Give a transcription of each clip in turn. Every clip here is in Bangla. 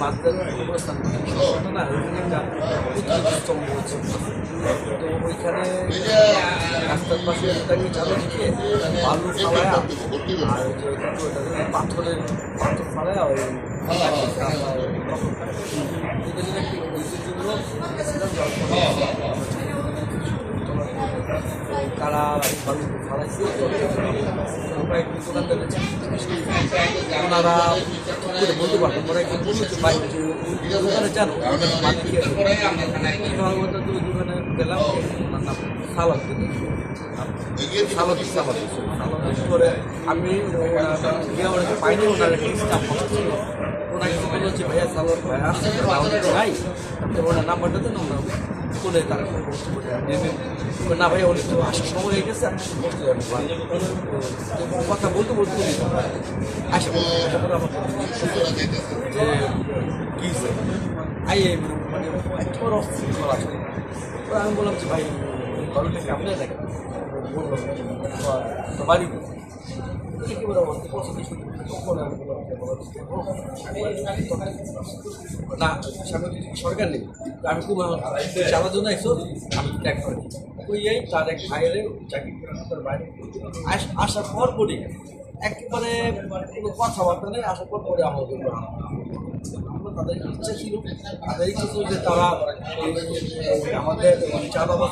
মাছদের অবস্থান না ওইখানে একটা স্তম্ভ হচ্ছে তো ওইখানে রাস্তার পাশে ওটাকে চালু দিকে বালু ফালায়া আর পাথরের পাথর ফালায়া ওই তারা ওনারা করে বলতে পারবেন, ওরা একটু দোকানে জানো দোকানে গেলাম, ওনার নাম সালাদ সালাদ সালাদ? করে আমি পাইনি, ওনার একটা বলল ভাইয়া সালাদ ভাই আসছে তো ওনার নাম্বারটা তো না ওনার ফোনে তারা না ভাইয়া, উনি তো আসার সময় হয়ে গেছে কথা বলতে বলতে আসে তারপরে আমার যে, কি আই মানে করা আমি বললাম যে, ভাই ঘরটা কেমন দেখেন না সরকার নেই আমি খুব চালার জন্য আইসো আমি ত্যাগ করে। ওই তার এক ভাইয়ের চাকরি আসার পর পরই একেবারে কোনো কথাবার্তা নেই আসার পর পরে তাদের ইচ্ছা ছিল তাদের ইচ্ছা ছিল যে তারা আমাদের চা বাবা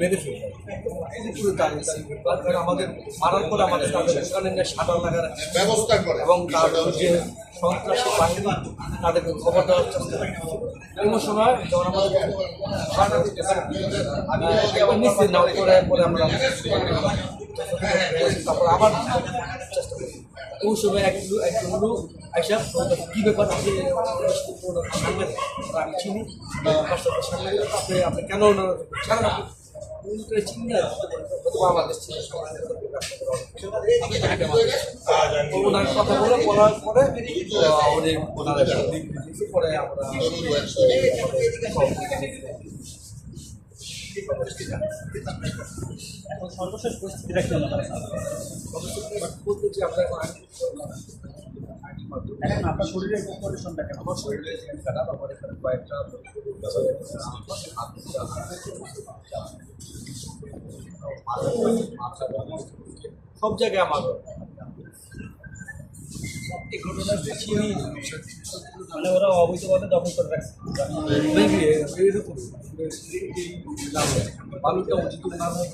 মেরে ফেলবে। আমাদের মারার পর আমাদের তাদের দোকানে সাঁটার লাগা ব্যবস্থা করে। এবং তার যে সন্ত্রাসী বাহিনী তাদেরকে খবর দেওয়ার চেষ্টা করে। এমন সময় যখন আমাদের আমি একবার নিশ্চিত না করে আমরা তারপর আবার চেষ্টা করি ওই সময় এক একজন লোক আইসা কি ব্যাপার আপনি সামনে আমি চিনি সামনে আপনি আপনি কেন ছাড়েন না ছিল ওনার কথা বলে আমরা এখন সর্বশেষ পরিস্থিতিটা এখন আপনার শরীরের কন্ডিশনটা কেমন? আমার শরীরে খারাপ আমার এখানে কয়েকটা সব জায়গায় আমার এই ঘটনা বেশি মানে ওরা অবৈধভাবে দখল করে রাখছে এরকম বালুটা উচিত না হয়